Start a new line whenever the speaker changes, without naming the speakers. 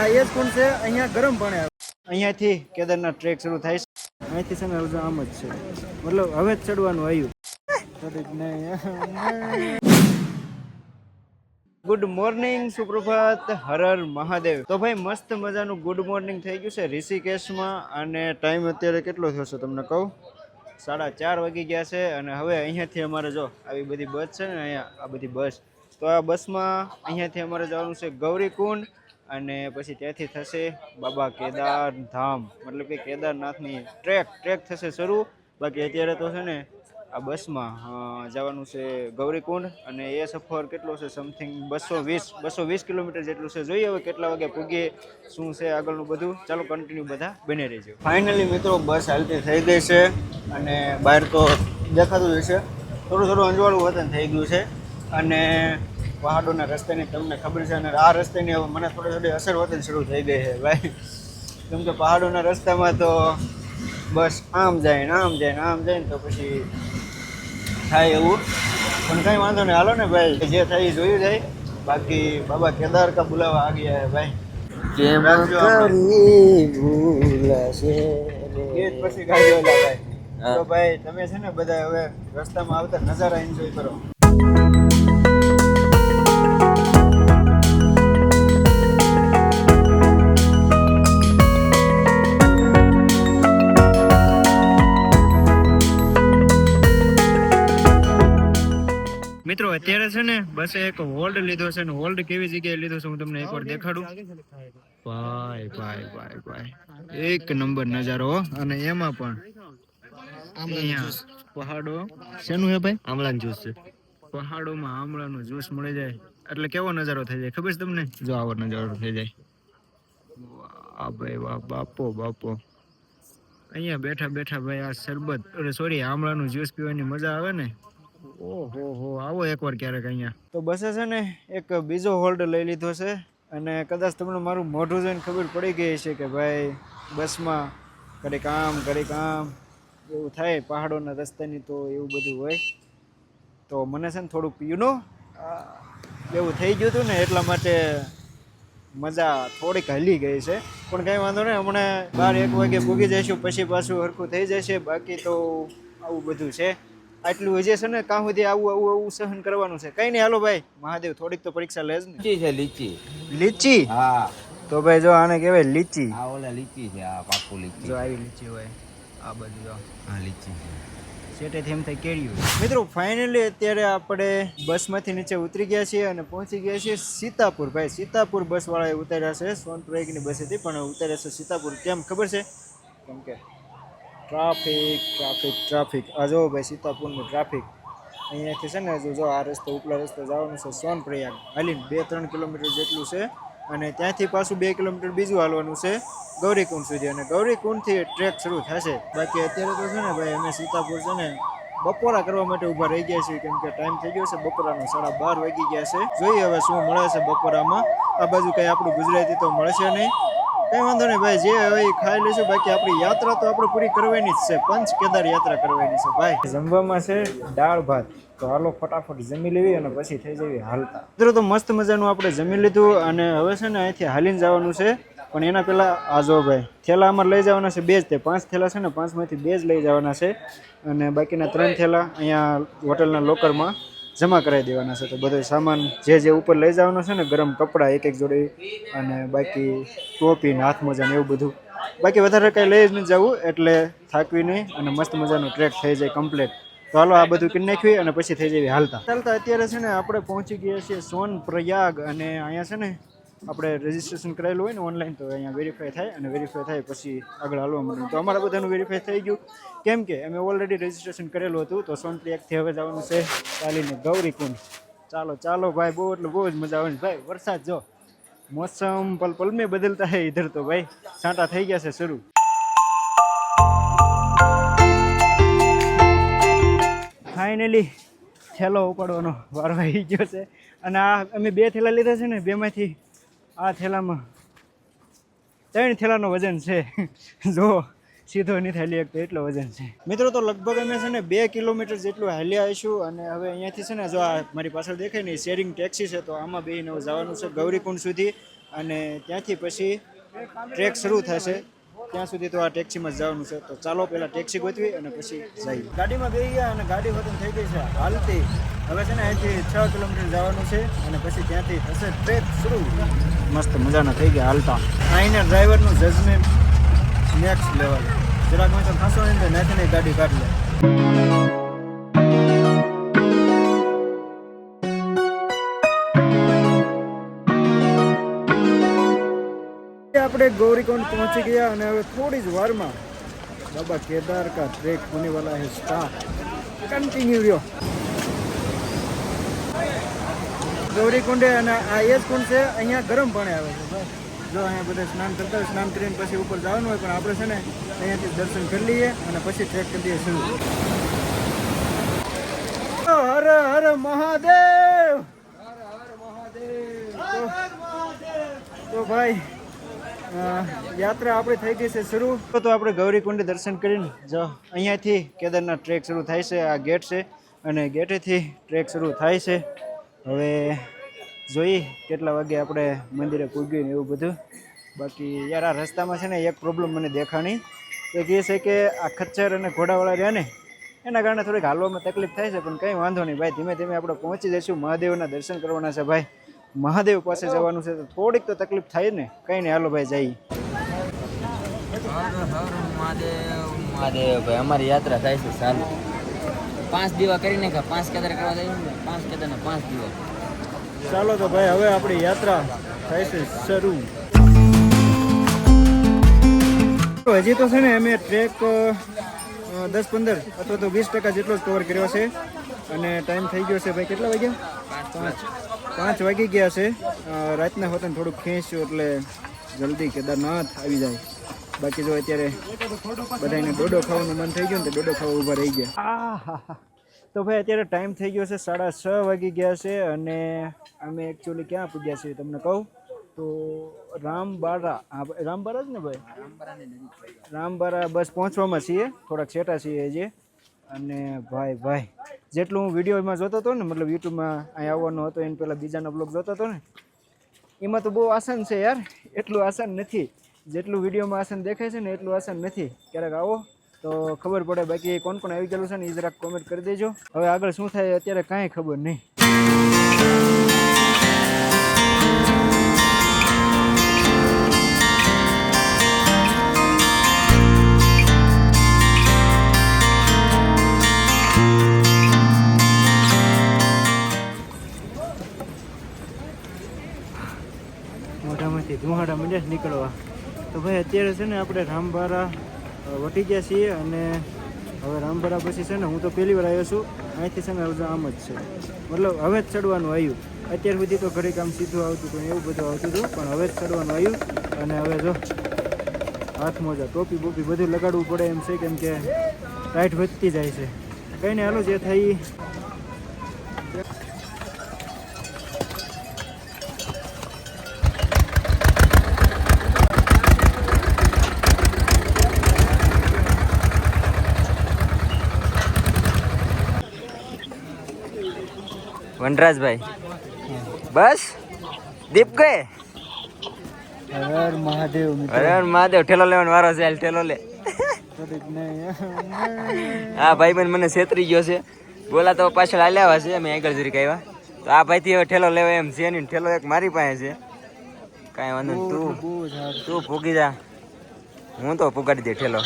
આ એ કુંડ છે, અહીંયા ગરમ પાણી આવે. અહીંયાથી કેદારનાથ ટ્રેક શરૂ થાય છે. અહીંથી છે ને હજુ આમ જ છે. મતલબ હવે જ ચડવાનું આવ્યું. ગુડ મોર્નિંગ સુપ્રભાત. હર હર મહાદેવ. તો ભાઈ, મસ્ત મજાનું ગુડ મોર્નિંગ થઈ ગયું છે ઋષિકેશમાં. અને ટાઈમ અત્યારે કેટલો થયો છે તમને કહું? સાડા ચાર વાગી ગયા છે અને હવે અહીંયાથી અમારે જો આવી બધી બસ છે ને, અહીંયા આ બધી બસ. તો આ બસમાં અહીંયાથી અમારે જવાનું છે ગૌરીકુંડ. અને પછી ત્યાંથી થશે બાબા કેદાર ધામ. મતલબ કે કેદારનાથની ટ્રેક ટ્રેક થશે શરૂ. બાકી અત્યારે તો છે ને આ બસમાં જવાનું છે ગૌરીકુંડ અને એ સફર કેટલો છે સમથિંગ બસો વીસ બસો વીસ કિલોમીટર જેટલું છે. જોઈએ હવે કેટલા વાગે પૂગીએ, શું છે આગળનું બધું. ચાલો કન્ટિન્યુ બધા બને રહેજો. ફાઇનલી મિત્રો, બસ હાલતી થઈ ગઈ છે અને બહાર તો દેખાતું જ હશે. થોડું થોડું અંજવાળું વતન થઈ ગયું છે. અને પહાડોના રસ્તાની તમને ખબર છે અને આ રસ્તાની મને થોડી થોડી અસર વધતી શરૂ થઈ ગઈ છે ભાઈ. કેમ કે પહાડોના રસ્તામાં તો બસ આમ જાય ને આમ જાય ને આમ જાય ને તો પછી થાય એવું. પણ કંઈ વાંધો નહીં. હાલો ને ભાઈ જે થાય એ જોયું જાય બાકી બાબા કેદાર કા બુલાવા આ ગયા ભાઈ.
કેમ કરી ભૂલાશે
એ પછી ગાડી ઓલા ભાઈ તો ભાઈ તમે છે ને બધા હવે રસ્તામાં આવતા નજારા એન્જોય કરો. બસે એક હોલ્ડ લીધો છે ને હોલ્ડ કેવી જગ્યાએ લીધો છે હું તમને એકવાર દેખાડું? ભાઈ ભાઈ ભાઈ ભાઈ. એક નંબર નજારો અને એમાં પણ અહીંયા પહાડો. શેનું હે ભાઈ?
આમળાનું જ્યુસ છે.
પહાડોમાં આમળાનું જ્યુસ મળી જાય. એટલે કેવો નજારો થઈ જાય? ખબર છે તમને? જો આવો નજારો થઈ જાય. વાહ ભાઈ વાહ બાપો બાપો. અહીંયા બેઠા બેઠા ભાઈ આ શરબત. અરે સોરી આમળાનું જ્યુસ પીવાની મજા આવે ને? ઓહો હો આવો એકવાર ક્યારેક અહીંયા. તો બસે છે ને, એક બીજો હોલ્ડ લઈ લીધો છે. અને કદાચ તમને મારું મોઢું જોઈને ખબર પડી ગઈ છે કે ભાઈ, બસમાં ઘડીક આમ ઘડીક આમ એવું થાય પહાડોના રસ્તાની તો એવું બધું હોય. તો મને છે ને થોડુંક પીનું એવું થઈ ગયું હતું ને, એટલા માટે મજા થોડીક હલી ગઈ છે. પણ કંઈ વાંધો નહીં, હમણાં બાર એક વાગે પૂગી જઈશું, પછી પાછું હરખું થઈ જશે, બાકી તો આવું બધું છે. આટલું હજે છે ને કાં સુધી આવું આવું આવું સહન કરવાનું છે? કંઈ નહીં હાલો ભાઈ મહાદેવ થોડીક તો પરીક્ષા લે ને.
લીચી છે લીચી
લીચી?
હા.
તો ભાઈ જો આને કહેવાય લીચી.
આ ઓલા લીચી છે આ પાકું લીચી.
જો આવી લીચી હોય આ બધું જો.
હા લીચી છે.
સેટેથી એમ થાય કેળ્યું. મિત્રો ફાઇનલી અત્યારે આપણે બસમાંથી નીચે ઉતરી ગયા છીએ અને પહોંચી ગયા છીએ સીતાપુર. ભાઈ સીતાપુર બસવાળાએ ઉતાર્યા છે સોનપ્રયાગની બસ હતી પણ ઉતાર્યા છે સીતાપુર. કેમ ખબર છે? કેમ કે ટ્રાફિક ટ્રાફિક ટ્રાફિક. આ જો ભાઈ સીતાપુરનું ટ્રાફિક. અહીંયાથી છે ને જો જો આ રસ્તો, ઉપલા રસ્તે જવાનું છે સોનપ્રયાગ. હાલીને બે, ત્રણ કિલોમીટર જેટલું છે અને ત્યાંથી પાછું બે કિલોમીટર બીજું હાલવાનું છે ગૌરીકુંડ સુધી. અને ગૌરીકુંડથી ટ્રેક શરૂ થશે. બાકી અત્યારે તો છે ને ભાઈ અમે સીતાપુર છે ને બપોરા કરવા માટે ઊભા રહી ગયા છીએ, કેમ કે ટાઈમ થઈ ગયો છે. બપોરાનો સાડા બાર વાગી ગયા છે. જોઈએ હવે શું મળે છે બપોરામાં. આ બાજુ કંઈ આપણું ગુજરાતી તો મળશે નહીં. કંઈ વાંધો નહીં ભાઈ જે હવે ખાઈ લઈશું બાકી આપણી યાત્રા તો આપણે પૂરી કરવાની જ છે. પંચ કેદાર યાત્રા કરવાની છે ભાઈ. જમવામાં છે દાળ ભાત. તો હાલો ફટાફટ જમી લેવી અને પછી થઈ જવી હાલતા. મિત્રો તો મસ્ત મજાનું આપણે જમી લીધું અને હવે છે ને અહીંથી હાલીને જવાનું છે. પણ એના પહેલાં આ જો ભાઈ થેલા અમારે લઈ જવાના છે બે જ તે. પાંચ થેલા છે ને પાંચમાંથી બે જ લઈ જવાના છે. અને બાકીના ત્રણ થેલા અહીંયા હોટલના લોકરમાં જમા કરાવી દેવાના છે. તો બધો સામાન જે જે ઉપર લઈ જવાનો છે ને, ગરમ કપડાં એક એક જોડે, અને બાકી ટોપી ને હાથ મોજા ને એવું બધું. બાકી વધારે કાંઈ લઈ જ નથી જવું, એટલે થાકવી નહીં અને મસ્ત મજાનો ટ્રેક થઈ જાય કમ્પ્લીટ તો હાલો, આ બધું કરી નાખવી અને પછી થઈ જાય હાલતા. ચાલતા અત્યારે છે ને, આપણે પહોંચી ગયા છીએ સોન પ્રયાગ અને અહીંયા છે ને આપણે રજીસ્ટ્રેશન કરાયેલું હોય ને ઓનલાઈન તો અહીંયા વેરીફાઈ થાય અને વેરીફાઈ થાય પછી આગળ હાલવા માંડ્યું તો અમારા બધાનું વેરીફાઈ થઈ ગયું. કેમ કે અમે ઓલરેડી રજીસ્ટ્રેશન કરેલું હતું, તો સોન એકથી હવે જવાનું છે ચાલીને ગૌરીકુંડ. ચાલો ચાલો ભાઈ, બહુ એટલે બહુ જ મજા આવે ભાઈ, વરસાદ જો. મોસમ પલ પલ મેં બદલતા હે ઇધર તો ભાઈ. છાંટા થઈ ગયા છે શરૂ. ફાઇનલી થેલો ઉપાડવાનો વારો આવી ગયો છે. અને આ અમે બે થેલા લીધા છે ને, બેમાંથી આ થેલામાં ત્રણ થેલાનો વજન છે. જો સીધો નહીં હાલી શકતો એટલો વજન છે. મિત્રો, તો લગભગ અમે છે ને બે કિલોમીટર જેટલું હાલ્યા આવીશું અને હવે અહીંયાથી છે ને જો આ મારી પાછળ દેખાય ને શેરિંગ ટેક્સી છે, તો આમાં બેહીને જવાનું છે ગૌરીકુંડ સુધી અને ત્યાંથી પછી ટ્રેક શરૂ થશે. ત્યાં સુધી તો આ ટેક્સીમાં જવાનું છે. તો ચાલો પહેલાં ટેક્સી ગોતવી અને પછી જઈએ. ગાડીમાં ગઈ ગયા અને ગાડી વતન થઈ ગઈ છે. હાલતી હવે છે ને અહીંથી છ કિલોમીટર જવાનું છે અને પછી ત્યાંથી થશે ટ્રેક શરૂ. મસ્ત મજાના થઈ ગયા હાલતા. અહીંના ડ્રાઈવરનું જજમેન્ટ નેક્સ્ટ લેવલ જરાક મેં તો ખાસો ને નાખીને ગાડી કાઢી લે. આપણે ગૌરીકુંડ પહોંચી ગયા અને હવે થોડી જ વારમાં બાબા કેદાર કા ટ્રેક હોને વાલા હે સ્ટાર્ટ કન્ટિન્યુ રહ્યો. ગૌરીકુંડે અને આ એ જ કુંડ છે અહીંયા ગરમ પાણી આવે છે બસ. જો અહીંયા બધા સ્નાન કરતા સ્નાન કરીને પછી ઉપર જવાનું હોય પણ આપણે છે ને અહીંયાથી દર્શન કરી લઈએ અને પછી ટ્રેક કરી દઈએ શરૂ. હર હર મહાદેવ! તો ભાઈ યાત્રા આપણી થઈ ગઈ છે શરૂ. તો આપણે ગૌરીકુંડ દર્શન કરીને જો અહીંયાથી કેદારનાથ ટ્રેક શરૂ થાય છે, આ ગેટ છે, અને ગેટેથી ટ્રેક શરૂ થાય છે. હવે જોઈએ કેટલા વાગે આપણે મંદિરે પૂગ્યું ને એવું બધું. બાકી યાર આ રસ્તામાં છે ને એક પ્રોબ્લેમ મને દેખાણી. એ છે કે આ ખચ્ચર અને ઘોડાવાળા રહ્યા ને, એના કારણે થોડીક હાલવામાં તકલીફ થાય છે, પણ કંઈ વાંધો નહીં. ભાઈ, ધીમે ધીમે આપણે પહોંચી જઈશું. મહાદેવના દર્શન કરવાના છે, ભાઈ. મહાદેવ પાસે જવાનું છે તો થોડીક તો તકલીફ થાય ને. કંઈ નહીં હાલો ભાઈ જઈએ
હર હર મહાદેવ મહાદેવ ભાઈ અમારી યાત્રા થાય છે સારું પાંચ દીવા કરીને કે પાંચ કેદાર કરવા જાય ને પાંચ કેદાર પાંચ દીવા.
ચાલો તો ભાઈ હવે આપણી યાત્રા થાય છે શરૂ. તો હજી તો છે ને અમે ટ્રેક દસ પંદર અથવા તો વીસ ટકા જેટલો જ કવર કર્યો છે. અને ટાઈમ થઈ ગયો છે ભાઈ કેટલા વાગ્યા? પાંચ પાંચ વાગી ગયા છે. રાતના હોતા થોડુંક ખેંચ્યું એટલે જલ્દી કેદારનાથ આવી જાય. બાકી જો અત્યારે બધાને ડોડો ખાવાનું મન થઈ ગયું ને તો ડોડો ખાવા ઊભા રહી ગયા. તો ભાઈ અત્યારે ટાઈમ થઈ ગયો છે સાડા છ વાગી ગયા છે અને અમે એકચ્યુઅલી ક્યાં પૂગ્યા છીએ તમને કહું? તો રામબારા હા ભાઈ, રામબારા જ ને ભાઈ? રામબારા બસ પહોંચવામાં છીએ થોડાક છેટા છીએ જે અને ભાઈ ભાઈ, જેટલું હું વિડીયોમાં જોતો હતો ને, મતલબ યુટ્યુબમાં અહીં આવવાનો હતો, એને પહેલાં બીજાનો બ્લોગ જોતો હતો ને, એમાં તો બહુ આસાન છે યાર, એટલું આસાન નથી. જેટલું વિડીયોમાં આસાન દેખાય છે ને, એટલું આસાન નથી. ક્યારેક આવો તો ખબર પડે બાકી કોણ કોણ આવી ગયેલું છે ને, એ જરાક કોમેન્ટ કરી દેજો. હવે આગળ શું થાય અત્યારે કાંઈ ખબર નહીં. મોઢામાંથી ધુમાડા છે નીકળવા. તો ભાઈ, અત્યારે છે ને આપણે રામબારા વટી ગયા છીએ અને હવે રામબારા પછી છે ને હું તો પહેલી વાર આવ્યો છું. અહીંથી છે ને આમ જ છે. મતલબ હવે જ ચડવાનું આવ્યું. અત્યાર સુધી તો ઘરે કામ સીધું આવતું હતું એવું બધું આવતું હતું, પણ હવે જ ચડવાનું આવ્યું. અને હવે જો હાથ મોજા, ટોપી બોપી બધું લગાડવું પડે એમ છે કેમ કે ટાઈટ વધતી જાય છે. કંઈ નહીં હાલો જે થાય
વનરાજભાઈ. બસ? દીપ ગયે?
હર મહાદેવ
ઠેલો લેવાનો વારો છે ઠેલો લે. હા. ભાઈ બેન મને છેતરી ગયો છે. બોલા તો પાછળ હાલ્યા છે અમે આગળ જરીક આવ્યા તો આ ભાઈથી હવે ઠેલો લેવા એમ છે નહીં ઠેલો એક મારી પાસે છે. કાંઈ વાંધો તું તું ભૂગી જા. હું તો પુગાડી દે ઠેલો.